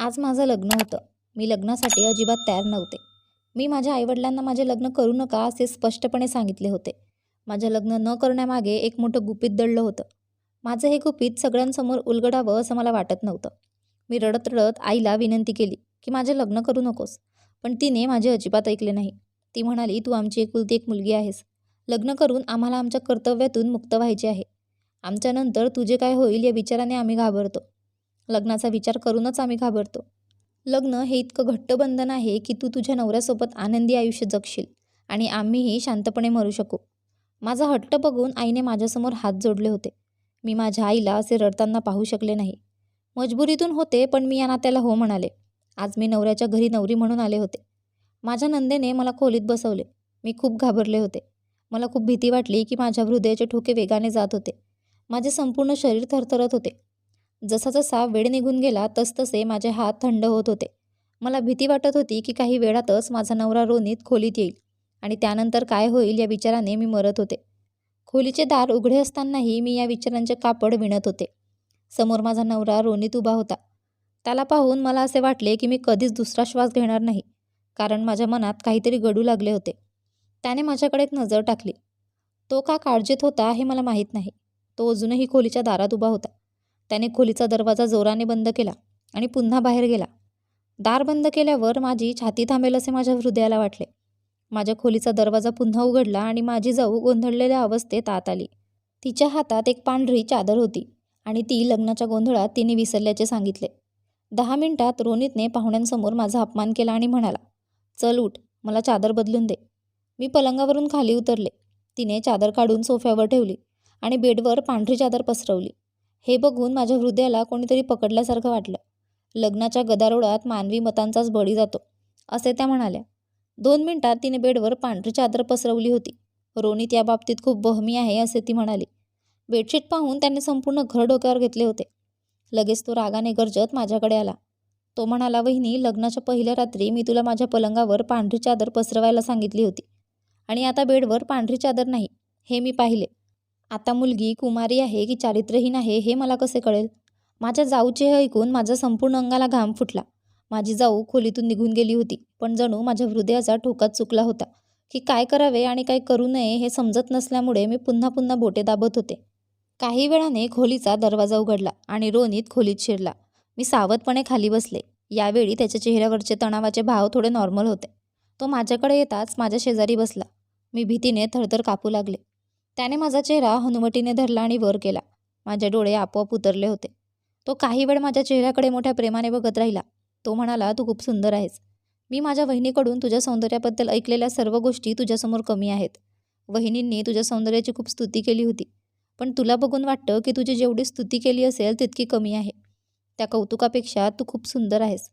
आज माझं लग्न होतं. मी लग्नासाठी अजिबात तयार नव्हते. मी माझ्या आईवडिलांना माझे लग्न करू नका असे स्पष्टपणे सांगितले होते. माझं लग्न न करण्यामागे एक मोठं गुपित दडलं होतं. माझं हे गुपित सगळ्यांसमोर उलगडावं असं मला वाटत नव्हतं. मी रडत रडत आईला विनंती केली की माझे लग्न करू नकोस. पण तिने माझे अजिबात ऐकले नाही. ती म्हणाली तू आमची एकुलती एक मुलगी आहेस. लग्न करून आम्हाला आमच्या कर्तव्यातून मुक्त व्हायचे आहे. आमच्यानंतर तुझे काय होईल या विचाराने आम्ही घाबरतो. लग्नाचा विचार करूनच आम्ही घाबरतो. लग्न हे इतकं घट्ट बंधन आहे की तू तुझ्या नवऱ्यासोबत आनंदी आयुष्य जगशील आणि आम्हीही शांतपणे मरू शकू. माझा हट्ट बघून आईने माझ्यासमोर हात जोडले होते. मी माझ्या आईला असे रडताना पाहू शकले नाही. मजबुरीतून होते पण मी या नात्याला हो म्हणाले. आज मी नवऱ्याच्या घरी नवरी म्हणून आले होते. माझ्या नंदेने मला खोलीत बसवले. मी खूप घाबरले होते. मला खूप भीती वाटली की माझ्या हृदयाचे ठोके वेगाने जात होते. माझे संपूर्ण शरीर थरथरत होते. जसा जसा वेळ निघून गेला तसतसे माझे हात थंड होत होते. मला भीती वाटत होती की काही वेळातच माझा नवरा रोनीत खोलीत येईल आणि त्यानंतर काय होईल या विचाराने मी मरत होते. खोलीचे दार उघडे असतानाही मी या विचारांचे कापड विणत होते. समोर माझा नवरा रोनीत उभा होता. त्याला पाहून मला असे वाटले की मी कधीच दुसरा श्वास घेणार नाही कारण माझ्या मनात काहीतरी गडू लागले होते. त्याने माझ्याकडे एक नजर टाकली. तो का काळजीत होता हे मला माहीत नाही. तो अजूनही खोलीच्या दारात उभा होता. त्याने खोलीचा दरवाजा जोराने बंद केला आणि पुन्हा बाहेर गेला. दार बंद केल्यावर माझी छाती थांबेल असे माझ्या हृदयाला वाटले. माझ्या खोलीचा दरवाजा पुन्हा उघडला आणि माझी जाऊ गोंधळलेल्या अवस्थेत आत आली. तिच्या हातात एक पांढरी चादर होती आणि ती लग्नाच्या गोंधळात तिने विसरल्याचे सांगितले. दहा मिनिटात रोनितने पाहुण्यांसमोर माझा अपमान केला आणि म्हणाला चल उठ मला चादर बदलून दे. मी पलंगावरून खाली उतरले. तिने चादर काढून सोफ्यावर ठेवली आणि बेडवर पांढरी चादर पसरवली. हे बघून माझ्या हृदयाला कोणीतरी पकडल्यासारखं वाटलं. लग्नाच्या गदारोळात मानवी मतांचाच बळी जातो असे त्या म्हणाल्या. दोन मिनिटात तिने बेडवर पांढरी चादर पसरवली होती. रोनित या बाबतीत खूप बहमी आहे असे ती म्हणाली. बेडशीट पाहून त्याने संपूर्ण घर डोक्यावर घेतले होते. लगेच तो रागाने गरजत माझ्याकडे आला. तो म्हणाला वहिनी लग्नाच्या पहिल्या रात्री मी तुला माझ्या पलंगावर पांढरी चादर पसरवायला सांगितली होती आणि आता बेडवर पांढरी चादर नाही हे मी पाहिले. आता मुलगी कुमारी आहे की चारित्र्यहीन आहे हे मला कसे कळेल? माझ्या जाऊचे हे ऐकून माझा संपूर्ण अंगाला घाम फुटला. माझी जाऊ खोलीतून निघून गेली होती पण जणू माझ्या हृदयाचा ठोकात चुकला होता की काय करावे आणि काय करू नये हे समजत नसल्यामुळे मी पुन्हा पुन्हा बोटे दाबत होते. काही वेळाने खोलीचा दरवाजा उघडला आणि रोनीत खोलीत शिरला. मी सावधपणे खाली बसले. यावेळी त्याच्या चेहऱ्यावरचे तणावाचे भाव थोडे नॉर्मल होते. तो माझ्याकडे येताच माझ्या शेजारी बसला. मी भीतीने थरथर कापू लागले. त्याने माझा चेहरा हनुवटीने धरला आणि वर केला. माझे डोळे आपोआप उतरले होते. तो काही वेळ माझ्या चेहऱ्याकडे मोठ्या प्रेमाने बघत राहिला. तो म्हणाला तू खूप सुंदर आहेस. मी माझ्या वहिनीकडून तुझ्या सौंदर्याबद्दल ऐकलेल्या सर्व गोष्टी तुझ्यासमोर कमी आहेत. वहिनींनी तुझ्या सौंदर्याची खूप स्तुती केली होती. पण तुला बघून वाटतं की तुझी जेवढी स्तुती केली असेल तितकी कमी आहे. त्या कौतुकापेक्षा तू खूप सुंदर आहेस.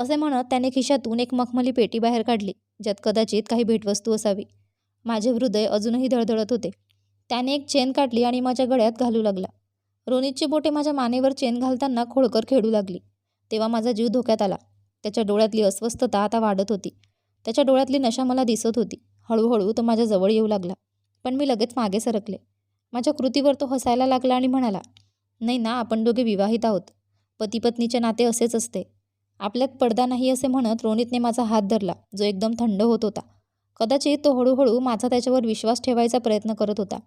असे म्हणत त्याने खिशातून एक मखमली पेटी बाहेर काढली ज्यात कदाचित काही भेटवस्तू असावी. माझे हृदय अजूनही धडधडत होते. त्याने एक चेन काढली आणि माझ्या गळ्यात घालू लागला. रोनितची बोटे माझ्या मानेवर चेन घालताना खोळकर खेळू लागली. तेव्हा माझा जीव धोक्यात आला. त्याच्या डोळ्यातली अस्वस्थता आता वाढत होती. त्याच्या डोळ्यातली नशा मला दिसत होती. हळूहळू तो माझ्या जवळ येऊ लागला. पण मी लगेच मागे सरकले. माझ्या कृतीवर तो हसायला लागला आणि म्हणाला नाही ना आपण दोघे विवाहित आहोत. पती पत्नीचे नाते असेच असते. आपल्यात पडदा नाही असे म्हणत रोनितने माझा हात धरला जो एकदम थंड होत होता. कदाचित तो हळूहळू माझा त्याच्यावर विश्वास ठेवायचा प्रयत्न करत होता.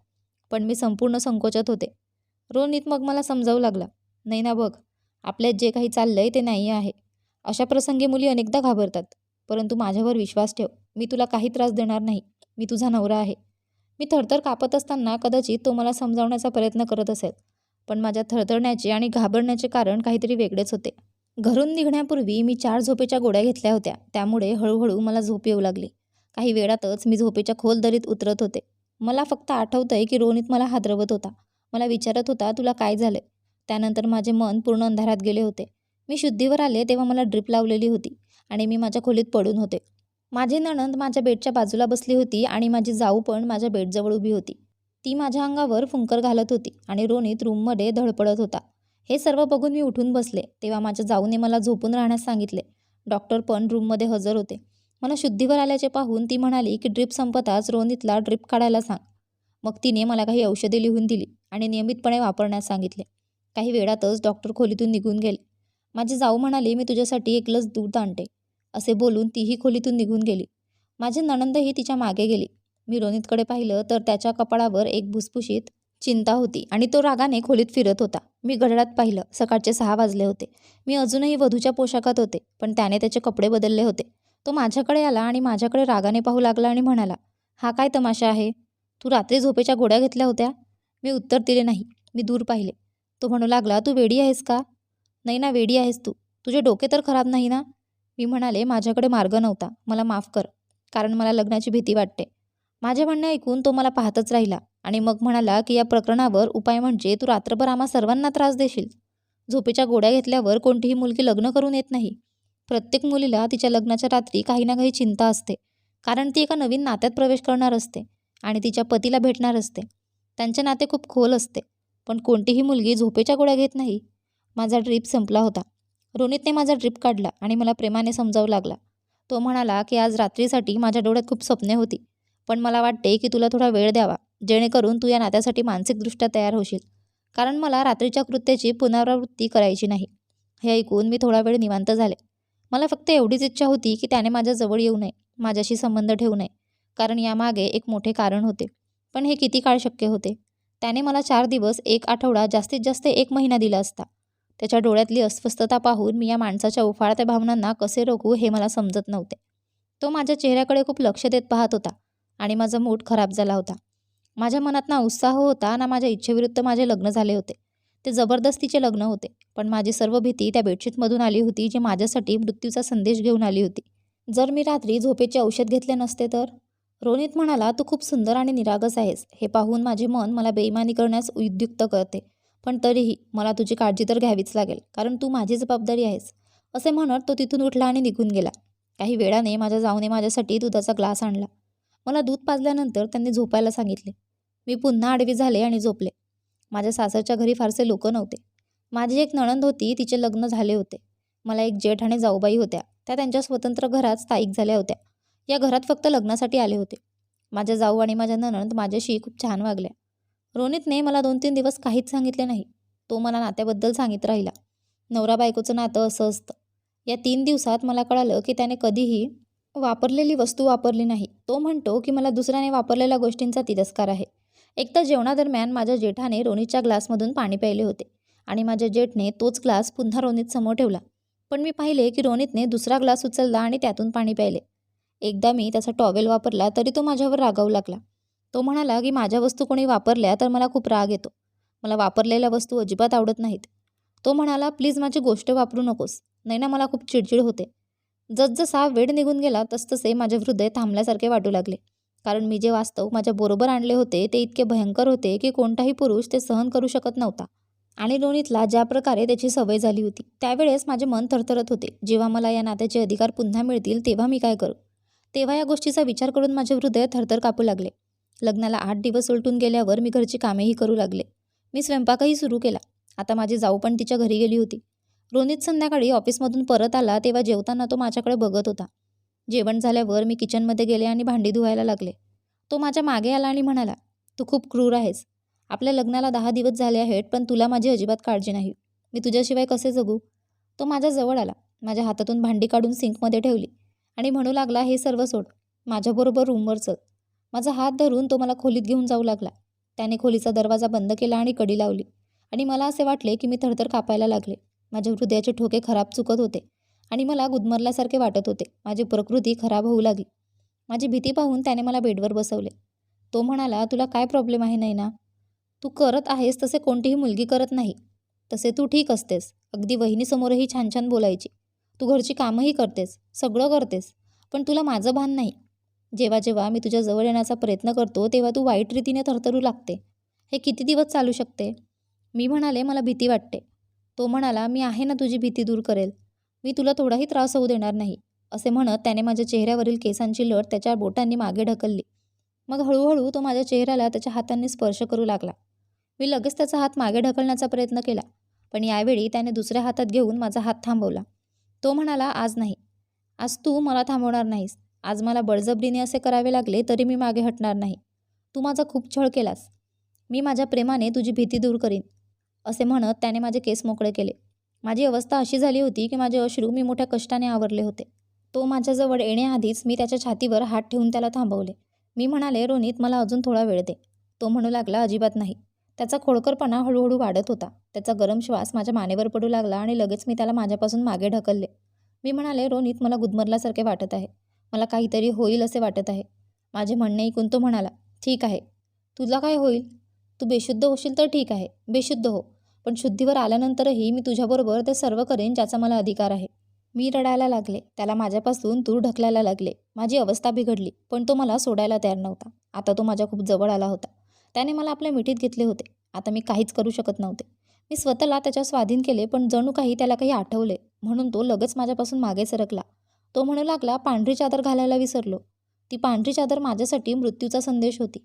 पण मी संपूर्ण संकोचत होते. रोनित मग मला समजावू लागला नाही ना बघ आपल्यात जे काही चाललंय ते नाही आहे. अशा प्रसंगी मुली अनेकदा घाबरतात परंतु माझ्यावर विश्वास ठेव मी तुला काही त्रास देणार नाही मी तुझा नवरा आहे. मी थरथर कापत असताना कदाचित तो मला समजावण्याचा प्रयत्न करत असेल पण माझ्या थरथरण्याचे आणि घाबरण्याचे कारण काहीतरी वेगळेच होते. घरून निघण्यापूर्वी मी चार झोपेच्या गोळ्या घेतल्या होत्या त्यामुळे हळूहळू मला झोप येऊ लागली. काही वेळातच मी झोपेच्या खोल दरीत उतरत होते. मला फक्त आठवतं आहे की रोनित मला हादरवत होता. मला विचारत होता तुला काय झालं त्यानंतर माझे मन पूर्ण अंधारात गेले होते. मी शुद्धीवर आले तेव्हा मला ड्रिप लावलेली होती आणि मी माझ्या खोलीत पडून होते. माझी नणंद माझ्या बेडच्या बाजूला बसली होती आणि माझी जाऊ पण माझ्या बेडजवळ उभी होती. ती माझ्या अंगावर फुंकर घालत होती आणि रोनित रूममध्ये धडपडत होता. हे सर्व बघून मी उठून बसले तेव्हा माझ्या जाऊने मला झोपून राहण्यास सांगितले. डॉक्टर पण रूममध्ये हजर होते. मला शुद्धीवर आल्याचे पाहून ती म्हणाली की ड्रिप संपताच रोनितला ड्रिप काढायला सांग. मग तिने मला काही औषधे लिहून दिली आणि नियमितपणे वापरण्यास सांगितले. काही वेळातच डॉक्टर खोलीतून निघून गेले. माझी जाऊ म्हणाली मी तुझ्यासाठी एक लस दूध आणते. असे बोलून तीही खोलीतून निघून गेली. माझी नणंदही तिच्यामागे गेली. मी रोनितकडे पाहिलं तर त्याच्या कपाळावर एक भुसभुशीत चिंता होती आणि तो रागाने खोलीत फिरत होता. मी घड्याळात पाहिलं सकाळचे सहा वाजले होते. मी अजूनही वधूच्या पोशाखात होते पण त्याने त्याचे कपडे बदलले होते. तो माझ्याकडे आला आणि माझ्याकडे रागाने पाहू लागला आणि म्हणाला हा काय तमाशा आहे? तू रात्री झोपेच्या गोळ्या घेतल्या होत्या? मी उत्तर दिले नाही. मी दूर पाहिले. तो म्हणू लागला तू वेडी आहेस का? नाही ना वेडी आहेस तू. तुझे डोके तर खराब नाही ना? मी म्हणाले माझ्याकडे मार्ग नव्हता. मला माफ कर कारण मला लग्नाची भीती वाटते. माझे म्हणणे ऐकून तो मला पाहतच राहिला आणि मग म्हणाला की या प्रकरणावर उपाय म्हणजे तू रात्रभर आम्हा सर्वांना त्रास देशील. झोपेच्या गोळ्या घेतल्यावर कोणतीही मुलगी लग्न करून येत नाही. प्रत्येक मुलीला तिच्या लग्नाच्या रात्री काही ना काही चिंता असते. कारण ती एका नवीन नात्यात प्रवेश करणार असते आणि तिच्या पतीला भेटणार असते. त्यांचे नाते खूप खोल असते. पण कोणतीही मुलगी झोपेच्या गोळ्या घेत नाही. माझा ड्रीप संपला होता. रोनितने माझा ड्रीप काढला आणि मला प्रेमाने समजावू लागला. तो म्हणाला की आज रात्रीसाठी माझ्या डोळ्यात खूप स्वप्ने होती. पण मला वाटते की तुला थोडा वेळ द्यावा जेणेकरून तू या नात्यासाठी मानसिकदृष्ट्या तयार होशील. कारण मला रात्रीच्या कृत्याची पुनरावृत्ती करायची नाही. हे ऐकून मी थोडा वेळ निवांत झाले. मला फक्त एवढीच इच्छा होती की त्याने माझ्याजवळ येऊ नये माझ्याशी संबंध ठेवू नये कारण यामागे एक मोठे कारण होते. पण हे किती काळ शक्य होते? त्याने मला चार दिवस एक आठवडा जास्तीत जास्त एक महिना दिला असता. त्याच्या डोळ्यातली अस्वस्थता पाहून मी या माणसाच्या उफाळत्या भावनांना कसे रोखू हे मला समजत नव्हते. तो माझ्या चेहऱ्याकडे खूप लक्ष देत पाहत होता आणि माझा मूड खराब झाला होता. माझ्या मनात ना उत्साह होता ना माझ्या इच्छेविरुद्ध माझे लग्न झाले होते. ते जबरदस्तीचे लग्न होते. पण माझी सर्व भीती त्या बेडशीटमधून आली होती जी माझ्यासाठी मृत्यूचा संदेश घेऊन आली होती. जर मी रात्री झोपेचे औषध घेतले नसते तर? रोनित म्हणाला तू खूप सुंदर आणि निरागस आहेस. हे पाहून माझे मन मला बेईमानी करण्यास उद्युक्त करते. पण तरीही मला तुझी काळजी तर घ्यावीच लागेल कारण तू माझी जबाबदारी आहेस. असे म्हणत तो तिथून उठला आणि निघून गेला. काही वेळाने माझ्या जाऊने माझ्यासाठी दुधाचा ग्लास आणला. मला दूध पाजल्यानंतर त्यांनी झोपायला सांगितले. मी पुन्हा आडवी झाले आणि झोपले. माझ्या सासरच्या घरी फारसे लोक नव्हते. माझी एक नणंद होती तिचे लग्न झाले होते. मला एक जेठ आणि जाऊबाई होत्या. त्या त्यांच्या स्वतंत्र घरात स्थायिक झाल्या होत्या. या घरात फक्त लग्नासाठी आले होते. माझ्या जाऊ आणि माझ्या नणंद माझ्याशी खूप छान वागल्या. रोनितने मला दोन तीन दिवस काहीच सांगितले नाही. तो मला नात्याबद्दल सांगित राहिला. नवरा बायकोचं नातं असं असतं. या तीन दिवसात मला कळालं की त्याने कधीही वापरलेली वस्तू वापरली नाही. तो म्हणतो की मला दुसऱ्याने वापरलेल्या गोष्टींचा तिरस्कार आहे. एकदा जेवणादरम्यान माझ्या जेठाने रोनितच्या ग्लासमधून पाणी प्यायले होते आणि माझ्या जेठने तोच ग्लास पुन्हा रोनित समोर ठेवला. पण मी पाहिले की रोनितने दुसरा ग्लास उचलला आणि त्यातून पाणी प्यायले. एकदा मी त्याचा टॉवेल वापरला तरी तो माझ्यावर रागावू लागला. तो म्हणाला की माझ्या वस्तू कोणी वापरल्या तर मला खूप राग येतो. मला वापरलेल्या वस्तू अजिबात आवडत नाहीत. तो म्हणाला प्लीज माझी गोष्ट वापरू नकोस. नाही ना मला खूप चिडचिड होते. जसजसा वेळ निघून गेला तसतसे माझे हृदय थांबल्यासारखे वाटू लागले. कारण मी जे वास्तव माझ्या बरोबर आणले होते ते इतके भयंकर होते की कोणताही पुरुष ते सहन करू शकत नव्हता. आणि लोणीतला ज्या प्रकारे त्याची सवय झाली होती त्यावेळेस माझे मन थरथरत होते. जेव्हा मला या नात्याचे अधिकार पुन्हा मिळतील तेव्हा मी काय करू? तेव्हा या गोष्टीचा विचार करून माझे हृदय थरथर कापू लागले. लग्नाला आठ दिवस उलटून गेल्यावर मी घरची कामेही करू लागले. मी स्वयंपाकही सुरू केला. आता माझी जाऊ पण तिच्या घरी गेली होती. रोनित संध्याकाळी ऑफिसमधून परत आला तेव्हा जेवताना तो माझ्याकडे बघत होता. जेवण झाल्यावर मी किचनमध्ये गेले आणि भांडी धुवायला लागले. तो माझ्या मागे आला आणि म्हणाला तू खूप क्रूर आहेस. आपल्या लग्नाला दहा दिवस झाले आहेत पण तुला माझी अजिबात काळजी नाही. मी तुझ्याशिवाय कसे जगू? तो माझ्या जवळ आला. माझ्या हातातून भांडी काढून सिंकमध्ये ठेवली आणि म्हणू लागला हे सर्व सोड. माझ्याबरोबर रूमवर चल. माझा हात धरून तो मला खोलीत घेऊन जाऊ लागला. त्याने खोलीचा दरवाजा बंद केला आणि कडी लावली आणि मला असे वाटले की मी थरथर कापायला लागले. माझ्या हृदयाचे ठोके खराब चुकत होते. आणि मला गुदमरल्यासारखे वाटत होते. माझी प्रकृती खराब होऊ लागली. माझी भीती पाहून त्याने मला बेडवर बसवले. तो म्हणाला तुला काय प्रॉब्लेम आहे नाही ना तू करत आहेस तसे कोणतीही मुलगी करत नाही. तसे तू ठीक असतेस. अगदी वहिनीसमोरही छान छान बोलायची. तू घरची कामंही करतेस. सगळं करतेस. पण तुला माझं भान नाही. जेव्हा जेव्हा मी तुझ्या जवळ येण्याचा प्रयत्न करतो तेव्हा तू वाईट रीतीने थरथरू लागते. हे किती दिवस चालू शकते? मी म्हणाले मला भीती वाटते. तो म्हणाला मी आहे ना तुझी भीती दूर करेल. मी तुला थोडाही त्रास होऊ देणार नाही असे म्हणत त्याने माझ्या चेहऱ्यावरील केसांची लट त्याच्या बोटांनी मागे ढकलली. मग हळूहळू तो माझ्या चेहऱ्याला त्याच्या हातांनी स्पर्श करू लागला. मी लगेच त्याचा हात मागे ढकलण्याचा प्रयत्न केला पण यावेळी त्याने दुसऱ्या हातात घेऊन माझा हात थांबवला. तो म्हणाला आज नाही. आज तू मला थांबवणार नाहीस. आज मला बळजबरीने असे करावे लागले तरी मी मागे हटणार नाही. तू माझा खूप छळ केलास. मी माझ्या प्रेमाने तुझी भीती दूर करीन. असे म्हणत त्याने माझे केस मोकळे केले. माझी अवस्था अशी झाली होती की माझे अश्रू मी मोठ्या कष्टाने आवरले होते. तो माझ्याजवळ येण्याआधीच मी त्याच्या छातीवर हात ठेवून त्याला थांबवले. मी म्हणाले रोनित मला अजून थोडा वेळ दे. तो म्हणू लागला अजिबात नाही. त्याचा खोडकरपणा हळूहळू वाढत होता. त्याचा गरम श्वास माझ्या मानेवर पडू लागला आणि लगेच मी त्याला माझ्यापासून मागे ढकलले. मी म्हणाले रोनित मला गुदमरल्यासारखे वाटत आहे. मला काहीतरी होईल असे वाटत आहे. माझे म्हणणे ऐकून तो म्हणाला ठीक आहे. तुला काय होईल? तू बेशुद्ध होशील तर ठीक आहे. बेशुद्ध हो. पण शुद्धीवर आल्यानंतरही मी तुझ्याबरोबर ते सर्व करेन ज्याचा मला अधिकार आहे. मी रडायला लागले. त्याला माझ्यापासून दूर ढकलायला लागले. माझी अवस्था बिघडली पण तो मला सोडायला तयार नव्हता. आता तो माझ्या खूप जवळ आला होता. त्याने मला आपल्या मिठीत घेतले होते. आता मी काहीच करू शकत नव्हते. मी स्वतःला त्याच्या स्वाधीन केले पण जणू काही त्याला काही आठवले. म्हणून तो लगेच माझ्यापासून मागे सरकला. तो म्हणू लागला पांढरी चादर घालायला विसरलो. ती पांढरी चादर माझ्यासाठी मृत्यूचा संदेश होती.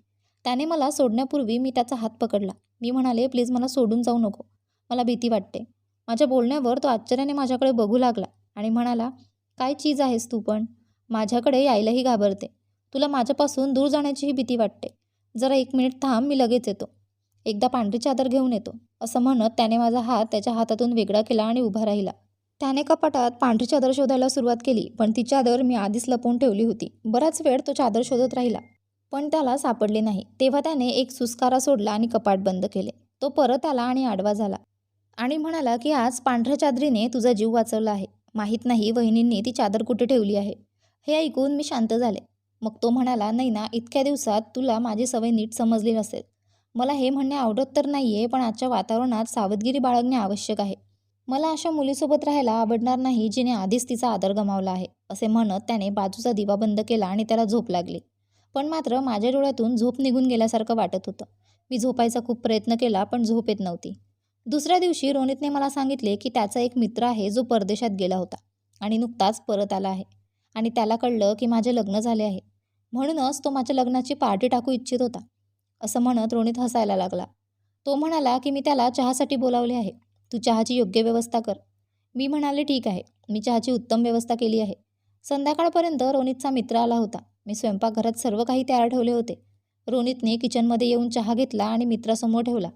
त्याने मला सोडण्यापूर्वी मी त्याचा हात पकडला. मी म्हणाले प्लीज मला सोडून जाऊ नको. मला भीती वाटते. माझ्या बोलण्यावर तो आश्चर्याने माझ्याकडे बघू लागला आणि म्हणाला काय चीज आहेस तू पण? माझ्याकडे यायलाही घाबरते. तुला माझ्यापासून दूर जाण्याचीही भीती वाटते. जरा एक मिनिट थांब मी लगेच येतो. एकदा पांढरी चादर घेऊन येतो. असं म्हणत त्याने माझा हात त्याच्या हातातून वेगळा केला आणि उभा राहिला. त्याने कपाटात पांढरी चादर शोधायला सुरुवात केली पण ती चादर मी आधीच लपवून ठेवली होती. बराच वेळ तो चादर शोधत राहिला. पण त्याला सापडले नाही. तेव्हा त्याने एक सुस्कारा सोडला आणि कपाट बंद केले. तो परत आला आणि आडवा झाला. आणि म्हणाला की आज पांढऱ्या चादरीने तुझा जीव वाचवला आहे. माहीत नाही वहिनींनी ती चादर कुठे ठेवली आहे. हे ऐकून मी शांत झाले. मग तो म्हणाला नाही ना इतक्या दिवसात तुला माझी सवय नीट समजली नसेल. मला हे म्हणणे आवडत तर नाही आहे पण आजच्या वातावरणात सावधगिरी बाळगणे आवश्यक आहे. मला अशा मुलीसोबत राहायला आवडणार नाही जिने आधीच तिचा आदर गमावला आहे असे म्हणत त्याने बाजूचा दिवा बंद केला आणि त्याला झोप लागली. पण मात्र माझ्या डोळ्यातून झोप निघून गेल्यासारखं वाटत होतं. मी झोपायचा खूप प्रयत्न केला पण झोप येत नव्हती. दुसऱ्या दिवशी रोनितने मला सांगितले की त्याचा एक मित्र आहे जो परदेशात गेला होता आणि नुकताच परत आला आहे आणि त्याला कळलं की माझे लग्न झाले आहे. म्हणूनच तो माझ्या लग्नाची पार्टी टाकू इच्छित होता. असं म्हणत रोनित हसायला लागला. तो म्हणाला की मी त्याला चहासाठी बोलावले आहे. तू चहाची योग्य व्यवस्था कर. मी म्हणाले ठीक आहे. मी चहाची उत्तम व्यवस्था केली आहे. संध्याकाळपर्यंत रोनितचा मित्र आला होता. मी स्वयंपाकघरात सर्व काही तयार ठेवले होते. रोनितने किचनमध्ये येऊन चहा घेतला आणि मित्रासमोर ठेवला.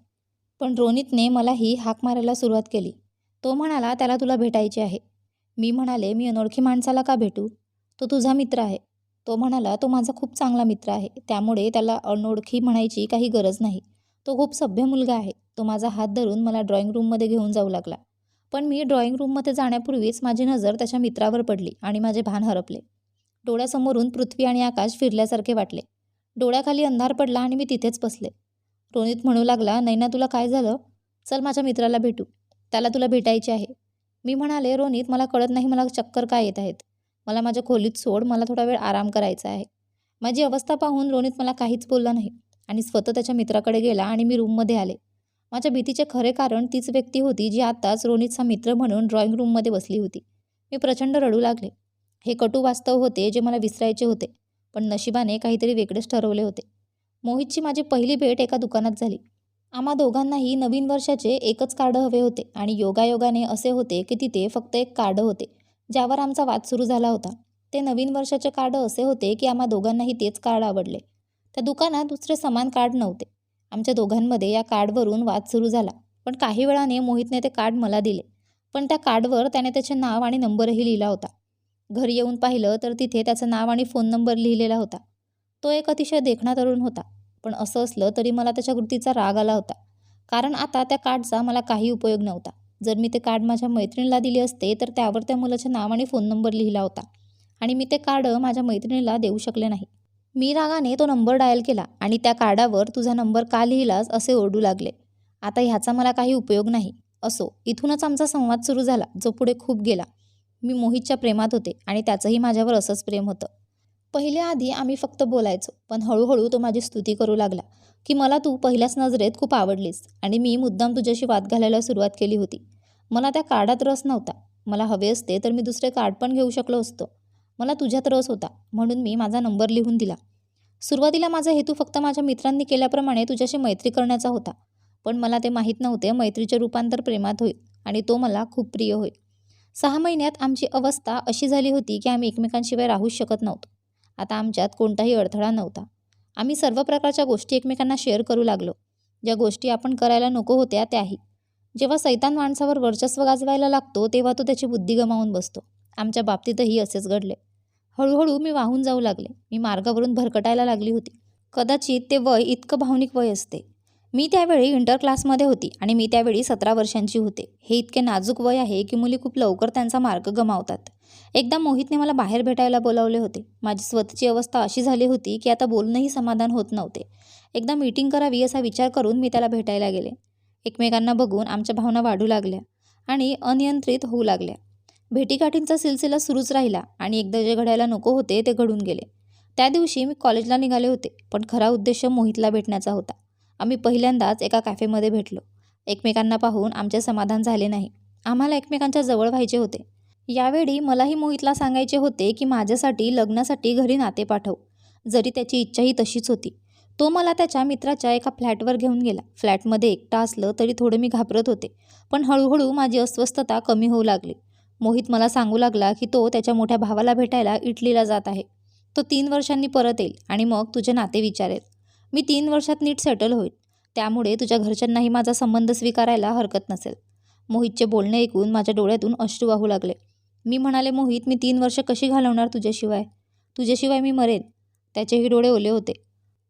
पण रोनितने मलाही हाक मारायला सुरुवात केली. तो म्हणाला त्याला तुला भेटायचे आहे. मी म्हणाले मी अनोळखी माणसाला का भेटू? तो तुझा मित्र आहे. तो म्हणाला तो माझा खूप चांगला मित्र आहे. त्यामुळे त्याला अनोळखी म्हणायची काही गरज नाही. तो खूप सभ्य मुलगा आहे. तो माझा हात धरून मला ड्रॉइंग रूममध्ये घेऊन जाऊ लागला. पण मी ड्रॉइंग रूममध्ये जाण्यापूर्वीच माझी नजर त्याच्या मित्रावर पडली आणि माझे भान हरपले. डोळ्यासमोरून पृथ्वी आणि आकाश फिरल्यासारखे वाटले. डोळ्याखाली अंधार पडला आणि मी तिथेच बसले. रोनित म्हणू लागला नैना तुला काय झालं? चल माझ्या मित्राला भेटू. त्याला तुला भेटायचे आहे. मी म्हणाले रोनित मला कळत नाही मला चक्कर काय येत आहेत. मला माझ्या खोलीत सोड मला थोडा वेळ आराम करायचा आहे. माझी अवस्था पाहून रोनित मला काहीच बोलला नाही आणि स्वतः त्याच्या मित्राकडे गेला आणि मी रूममध्ये आले. माझ्या भीतीचे खरे कारण तीच व्यक्ती होती जी आत्ताच रोनितचा मित्र म्हणून ड्रॉइंग रूममध्ये बसली होती. मी प्रचंड रडू लागले. हे कटू वास्तव होते जे मला विसरायचे होते पण नशिबाने काहीतरी वेगळेच ठरवले होते. मोहितची माझी पहिली भेट एका दुकानात झाली. आम्हा दोघांनाही नवीन वर्षाचे एकच कार्ड हवे होते आणि योगायोगाने असे होते की तिथे फक्त एक कार्ड होते ज्यावर आमचा वाद सुरू झाला होता. ते नवीन वर्षाचे कार्ड असे होते की आम्हा दोघांनाही तेच कार्ड आवडले. त्या दुकानात दुसरे समान कार्ड नव्हते. आमच्या दोघांमध्ये या कार्डवरून वाद सुरू झाला पण काही वेळाने मोहितने ते कार्ड मला दिले. पण त्या कार्डवर त्याने त्याचे नाव आणि नंबरही लिहिला होता. घरी येऊन पाहिलं तर तिथे त्याचं नाव आणि फोन नंबर लिहिलेला होता. तो एक अतिशय देखणा तरुण होता. पण असं असलं तरी मला त्याच्या कृतीचा राग आला होता. कारण आता त्या कार्डचा मला काही उपयोग नव्हता. जर मी ते कार्ड माझ्या मैत्रिणीला दिले असते तर त्यावर त्या मुलाचे नाव आणि फोन नंबर लिहिला होता. आणि मी ते कार्ड माझ्या मैत्रिणीला देऊ शकले नाही. मी रागाने तो नंबर डायल केला आणि त्या कार्डावर तुझा नंबर का लिहिलास असे ओरडू लागले. आता ह्याचा मला काही उपयोग नाही. असो इथूनच आमचा संवाद सुरू झाला जो पुढे खूप गेला. मी मोहितच्या प्रेमात होते आणि त्याचंही माझ्यावर असंच प्रेम होतं. पहिल्या आधी आम्ही फक्त बोलायचो पण हळूहळू तो माझी स्तुती करू लागला की मला तू पहिल्याच नजरेत खूप आवडलीस आणि मी मुद्दाम तुझ्याशी वाद घालायला सुरुवात केली होती. मला त्या कार्डात रस नव्हता. मला हवे असते तर मी दुसरे कार्ड पण घेऊ शकलो असतो. मला तुझ्यात रस होता म्हणून मी माझा नंबर लिहून दिला. सुरुवातीला माझा हेतू फक्त माझ्या मित्रांनी केल्याप्रमाणे तुझ्याशी मैत्री करण्याचा होता पण मला ते माहीत नव्हते मैत्रीचे रूपांतर प्रेमात होईल आणि तो मला खूप प्रिय होईल. सहा महिन्यात आमची अवस्था अशी झाली होती की आम्ही एकमेकांशिवाय राहूच शकत नव्हतो. आता आमच्यात कोणताही अडथळा नव्हता. आम्ही सर्व प्रकारच्या गोष्टी एकमेकांना शेअर करू लागलो. ज्या गोष्टी आपण करायला नको होत्या त्याही. जेव्हा सैतान माणसावर वर्चस्व गाजवायला लागतो तेव्हा तो त्याची बुद्धी गमावून बसतो. आमच्या बाबतीतही असेच घडले. हळूहळू मी वाहून जाऊ लागले. मी मार्गावरून भरकटायला लागली होती. कदाचित ते वय इतकं भावनिक वय असते. मी त्यावेळी इंटर क्लासमध्ये होती आणि मी त्यावेळी सतरा वर्षांची होते. हे इतके नाजूक वय आहे की मुली खूप लवकर त्यांचा मार्ग गमावतात. एकदा मोहितने मला बाहेर भेटायला बोलावले होते. माझी स्वतःची अवस्था अशी झाली होती की आता बोलणंही समाधान होत नव्हते. एकदा मीटिंग करावी असा विचार करून मी त्याला भेटायला गेले. एकमेकांना बघून आमच्या भावना वाढू लागल्या आणि अनियंत्रित होऊ लागल्या. भेटीगाठींचा सिलसिला सुरूच राहिला आणि एकदा जे घडायला नको होते ते घडून गेले. त्या दिवशी मी कॉलेजला निघाले होते पण खरा उद्देश मोहितला भेटण्याचा होता. आम्ही पहिल्यांदाच एका कॅफेमध्ये भेटलो. एकमेकांना पाहून आमचे समाधान झाले नाही. आम्हाला एकमेकांच्या जवळ व्हायचे होते. यावेळी मलाही मोहितला सांगायचे होते की माझ्यासाठी लग्नासाठी घरी नाते पाठव. जरी त्याची इच्छाही तशीच होती. तो मला त्याच्या मित्राच्या एका फ्लॅटवर घेऊन गेला. फ्लॅटमध्ये एकटा असलं तरी थोडं मी घाबरत होते. पण हळूहळू माझी अस्वस्थता कमी होऊ लागली. मोहित मला सांगू लागला की तो त्याच्या मोठ्या भावाला भेटायला इटलीला जात आहे. तो तीन वर्षांनी परत येईल आणि मग तुझे नाते विचारेल. मी तीन वर्षात नीट सेटल होईल त्यामुळे तुझ्या घरच्यांनाही माझा संबंध स्वीकारायला हरकत नसेल. मोहितचे बोलणे ऐकून माझ्या डोळ्यातून अश्रू वाहू लागले. मी म्हणाले मोहित मी तीन वर्ष कशी घालवणार तुझ्याशिवाय? तुझ्याशिवाय मी मरेन. त्याचेही डोळे ओले होते.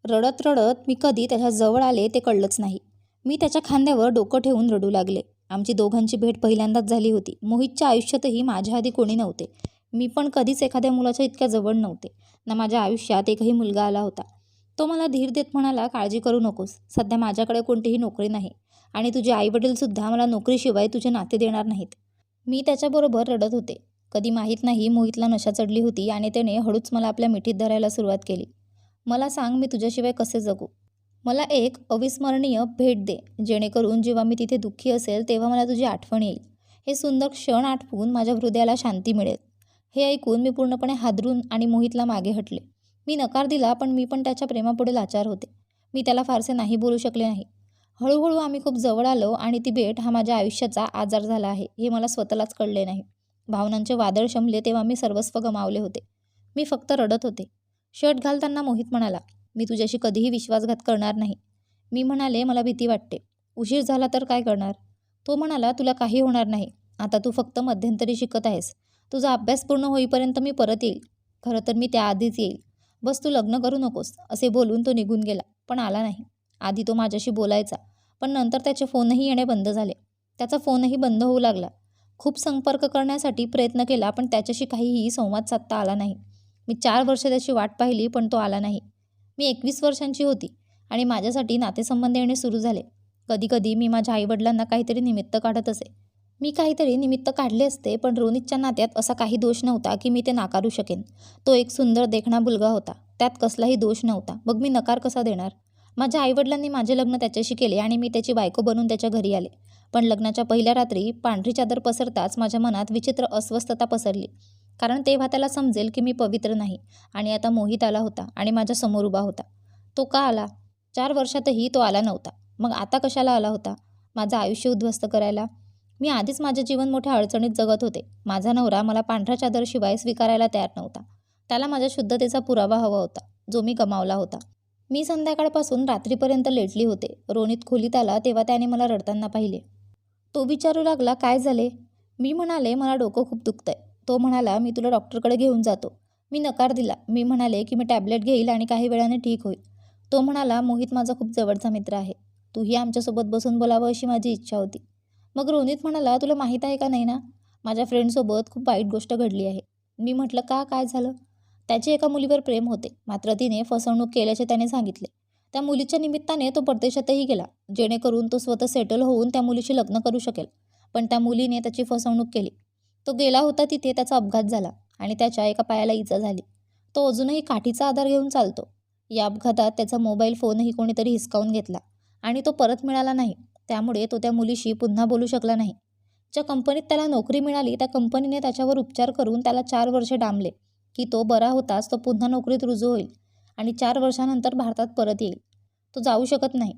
रडत रडत मी कधी त्याच्याजवळ आले ते कळलंच नाही. मी त्याच्या खांद्यावर डोकं ठेवून रडू लागले. आमची दोघांची भेट पहिल्यांदाच झाली होती. मोहितच्या आयुष्यातही माझ्या आधी कोणी नव्हते. मी पण कधीच एखाद्या मुलाच्या इतक्या जवळ नव्हते. ना माझ्या आयुष्यात एकही मुलगा आला होता. तो मला धीर देत म्हणाला काळजी करू नकोस. सध्या माझ्याकडे कोणतीही नोकरी नाही आणि तुझे आईवडीलसुद्धा मला नोकरीशिवाय तुझे नाते देणार नाहीत. मी त्याच्याबरोबर रडत होते. कधी माहीत नाही मोहितला नशा चढली होती आणि त्याने हळूच मला आपल्या मिठीत धरायला सुरुवात केली. मला सांग मी तुझ्याशिवाय कसे जगू? मला एक अविस्मरणीय भेट दे जेणेकरून जेव्हा मी तिथे दुःखी असेल तेव्हा मला तुझी आठवण येईल. हे सुंदर क्षण आठवून माझ्या हृदयाला शांती मिळेल. हे ऐकून मी पूर्णपणे हादरून आणि मोहितला मागे हटले. मी नकार दिला पण मी पण त्याच्या प्रेमापुढे लाचार होते. मी त्याला फारसे नाही बोलू शकले नाही. हळूहळू आम्ही खूप जवळ आलो आणि ती भेट हा माझ्या आयुष्याचा आजार झाला आहे हे मला स्वतःलाच कळले नाही. भावनांचे वादळ शमले तेव्हा मी सर्वस्व गमावले होते. मी फक्त रडत होते. शर्ट घालताना मोहित म्हणाला मी तुझ्याशी कधीही विश्वासघात करणार नाही. मी म्हणाले मला भीती वाटते. उशीर झाला तर काय करणार? तो म्हणाला तुला काही होणार नाही. आता तू फक्त मध्यंतरी शिकत आहेस. तुझा अभ्यास पूर्ण होईपर्यंत मी परत येईल. खरं तर मी त्याआधीच येईल. बस तू लग्न करू नकोस असे बोलून तो निघून गेला. पण आला नाही. आधी तो माझ्याशी बोलायचा पण नंतर त्याचे फोनही येणे बंद झाले. त्याचा फोनही बंद होऊ लागला. खूप संपर्क करण्यासाठी प्रयत्न केला पण त्याच्याशी काहीही संवाद साधता आला नाही. मी चार वर्ष त्याची वाट पाहिली पण तो आला नाही. मी एकवीस वर्षांची होती आणि माझ्यासाठी नातेसंबंध येणे सुरू झाले. कधीकधी मी माझ्या आईवडिलांना काहीतरी निमित्त काढत असे. मी काहीतरी निमित्त काढले असते पण रोनितच्या नात्यात असा काही दोष नव्हता की मी ते नाकारू शकेन. तो एक सुंदर देखणा मुलगा होता. त्यात कसलाही दोष नव्हता. मग मी नकार कसा देणार? माझ्या आईवडिलांनी माझे लग्न त्याच्याशी केले आणि मी त्याची बायको बनून त्याच्या घरी आले. पण लग्नाच्या पहिल्या रात्री पांढरी चादर पसरताच माझ्या मनात विचित्र अस्वस्थता पसरली. कारण तेव्हा त्याला समजेल की मी पवित्र नाही आणि आता मोहित आला होता आणि माझ्यासमोर उभा होता. तो का आला? चार वर्षातही तो आला नव्हता. मग आता कशाला आला होता? माझं आयुष्य उद्ध्वस्त करायला मी आधीच माझे जीवन मोठ्या अडचणीत जगत होते. माझा नवरा मला पांढऱ्या चादरशिवाय स्वीकारायला तयार नव्हता. त्याला माझ्या शुद्धतेचा पुरावा हवा होता जो मी गमावला होता. मी संध्याकाळपासून रात्रीपर्यंत लेटली होते. रोनित खोलीत आला तेव्हा त्याने मला रडताना पाहिले. तो विचारू लागला काय झाले? मी म्हणाले मला डोकं खूप दुखतंय. तो म्हणाला मी तुला डॉक्टरकडे घेऊन जातो. मी नकार दिला. मी म्हणाले की मी टॅबलेट घेईल आणि काही वेळाने ठीक होईल. तो म्हणाला मोहित माझा खूप जवळचा मित्र आहे. तूही आमच्यासोबत बसून बोलावं अशी माझी इच्छा होती. मग रोनित म्हणाला तुला माहीत आहे का नाही ना माझ्या फ्रेंडसोबत खूप वाईट गोष्ट घडली आहे. मी म्हटलं का काय झालं? त्याचे एका मुलीवर प्रेम होते. मात्र तिने फसवणूक केल्याचे त्याने सांगितले. त्या मुलीच्या निमित्ताने तो परदेशातही गेला जेणेकरून तो स्वतः सेटल होऊन त्या मुलीशी लग्न करू शकेल. पण त्या मुलीने त्याची फसवणूक केली. तो गेला होता तिथे त्याचा अपघात झाला आणि त्याच्या एका पायाला इजा झाली. तो अजूनही काठीचा आधार घेऊन चालतो. या अपघातात त्याचा मोबाईल फोनही कोणीतरी हिसकावून घेतला आणि तो परत मिळाला नाही. त्यामुळे तो त्या मुलीशी पुन्हा बोलू शकला नाही. ज्या कंपनीत त्याला नोकरी मिळाली त्या कंपनीने त्याच्यावर उपचार करून त्याला चार वर्षे डांबले. की तो बरा होताच तो पुन्हा नोकरीत रुजू होईल आणि चार वर्षानंतर भारतात परत येईल. तो जाऊ शकत नाही.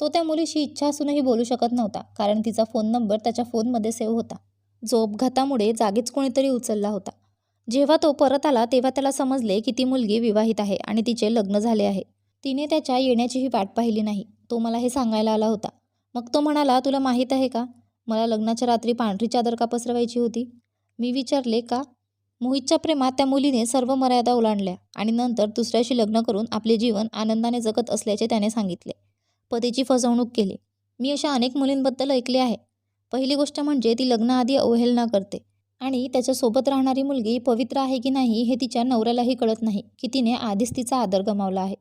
तो त्या मुलीशी इच्छा असूनही बोलू शकत नव्हता कारण तिचा फोन नंबर त्याच्या फोनमध्ये सेव्ह होता. जो अपघातामुळे जागीच कोणीतरी उचलला होता. जेव्हा तो परत आला तेव्हा त्याला समजले की ती मुलगी विवाहित आहे आणि तिचे लग्न झाले आहे. तिने त्याच्या येण्याचीही वाट पाहिली नाही. तो मला हे सांगायला आला होता. मग तो म्हणाला तुला माहीत आहे का? मला लग्नाच्या रात्री पांढरी चादर का पसरवायची होती? मी विचारले का? मोहितच्या प्रेमात त्या मुलीने सर्व मर्यादा ओलांडल्या आणि नंतर दुसऱ्याशी लग्न करून आपले जीवन आनंदाने जगत असल्याचे त्याने सांगितले. पतीची फसवणूक केली. मी अशा अनेक मुलींबद्दल ऐकले आहे. पहिली गोष्ट म्हणजे ती लग्नाआधी अवहेलना करते आणि त्याच्यासोबत राहणारी मुलगी पवित्र आहे की नाही हे तिच्या नवऱ्यालाही कळत नाही की तिने आधीच तिचा आदर गमावला आहे.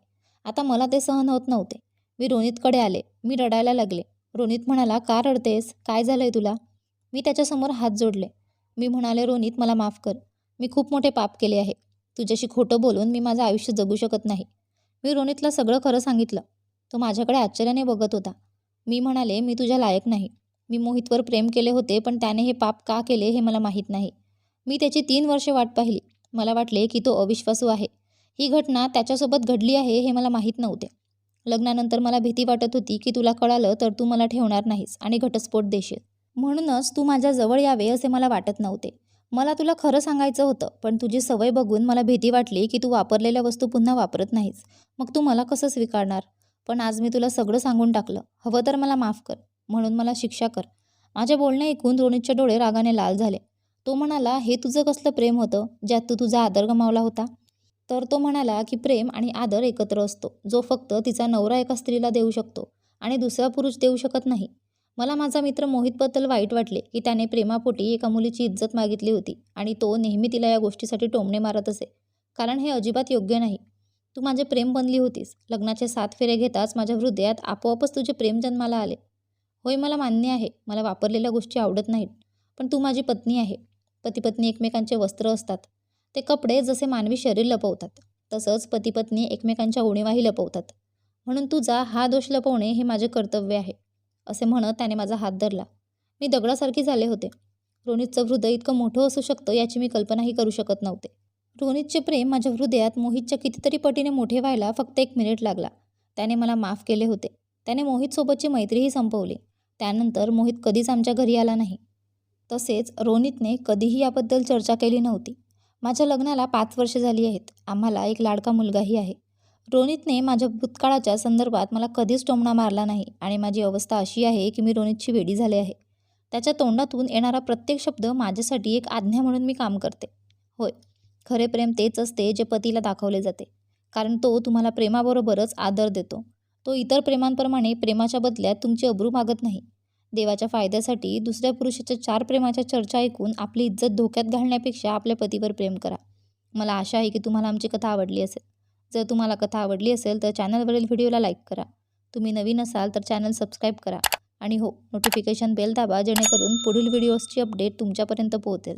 आता मला ते सहन होत नव्हते. मी रोनितकडे आले. मी रडायला लागले. रोनित म्हणाला का रडतेस? काय झालं आहे तुला? मी त्याच्यासमोर हात जोडले. मी म्हणाले रोनित मला माफ कर. मी खूप मोठे पाप केले आहे. तुझ्याशी खोटं बोलून मी माझं आयुष्य जगू शकत नाही. मी रोनितला सगळं खरं सांगितलं. तो माझ्याकडे आश्चर्याने बघत होता. मी म्हणाले मी तुझ्या लायक नाही. मी मोहितवर प्रेम केले होते पण त्याने हे पाप का केले हे मला माहीत नाही. मी त्याची तीन वर्षे वाट पाहिली. मला वाटले की तो अविश्वासू आहे. ही घटना त्याच्यासोबत घडली आहे हे मला माहीत नव्हते. लग्नानंतर मला भीती वाटत होती की तुला कळालं तर तू मला ठेवणार नाहीस आणि घटस्फोट देशील. म्हणूनच तू माझ्या जवळ यावे असे मला वाटत नव्हते. मला तुला खरं सांगायचं होतं पण तुझी सवय बघून मला भीती वाटली की तू वापरलेल्या वस्तू पुन्हा वापरत नाहीस. मग तू मला कसं स्वीकारणार? पण आज मी तुला सगळं सांगून टाकलं. हवं तर मला माफ कर. म्हणून मला शिक्षा कर. माझ्या बोलणे ऐकून रोनितचे डोळे रागाने लाल झाले. तो म्हणाला हे तुझं कसलं प्रेम होतं ज्यात तू तुझा आदर गमावला होता? तर तो म्हणाला की प्रेम आणि आदर एकत्र असतो. जो फक्त तिचा नवरा एका स्त्रीला देऊ शकतो आणि दुसरा पुरुष देऊ शकत नाही. मला माझा मित्र मोहितबद्दल वाईट वाटले की त्याने प्रेमापोटी एका मुलीची इज्जत मागितली होती आणि तो नेहमी तिला या गोष्टीसाठी टोमणे मारत असे. कारण हे अजिबात योग्य नाही. तू माझे प्रेम बनली होतीस. लग्नाचे सात फेरे घेताच माझ्या हृदयात आपोआपच तुझे प्रेम जन्माला आले. होय मला मान्य आहे. मला वापरलेल्या गोष्टी आवडत नाहीत. पण तू माझी पत्नी आहे. पती पत्नी एकमेकांचे वस्त्र असतात. ते कपडे जसे मानवी शरीर लपवतात तसंच पतीपत्नी एकमेकांच्या उणीवाही लपवतात. म्हणून तुझा हा दोष लपवणे हे माझे कर्तव्य आहे असे म्हणत त्याने माझा हात धरला. मी दगडासारखी झाले होते. रोनितचं हृदय इतकं मोठं असू शकतं याची मी कल्पनाही करू शकत नव्हते. रोनितचे प्रेम माझ्या हृदयात मोहितच्या कितीतरी पटीने मोठे व्हायला फक्त एक मिनिट लागला. त्याने मला माफ केले होते. त्याने मोहितसोबतची मैत्रीही संपवली. त्यानंतर मोहित कधीच आमच्या घरी आला नाही. तसेच रोनितने कधीही याबद्दल चर्चा केली नव्हती. माझ्या लग्नाला पाच वर्ष झाली आहेत. आम्हाला एक लाडका मुलगाही आहे. रोनितने माझ्या भूतकाळाच्या संदर्भात मला कधीच टोमणा मारला नाही आणि माझी अवस्था अशी आहे की मी रोनितची वेडी झाले आहे. त्याच्या तोंडातून येणारा प्रत्येक शब्द माझ्यासाठी एक आज्ञा म्हणून मी काम करते. होय खरे प्रेम तेच असते जे पतीला दाखवले जाते. कारण तो तुम्हाला प्रेमाबरोबरच आदर देतो. तो इतर प्रेमांप्रमाणे प्रेमाच्या बदल्यात तुमची अब्रू मागत नाही. देवाच्या फायद्यासाठी दुसऱ्या पुरुषाच्या चार प्रेमाच्या चर्चा ऐकून आपली इज्जत धोक्यात घालण्यापेक्षा आपल्या पतीवर प्रेम करा. मला आशा आहे की तुम्हाला आमची कथा आवडली असेल. जर तुम्हाला कथा आवडली असेल तर चॅनलवरील व्हिडिओला लाईक करा. तुम्ही नवीन असाल तर चॅनल सबस्क्राईब करा. आणि हो नोटिफिकेशन बेल दाबा जेणेकरून पुढील व्हिडिओजची अपडेट तुमच्यापर्यंत पोहोचेल.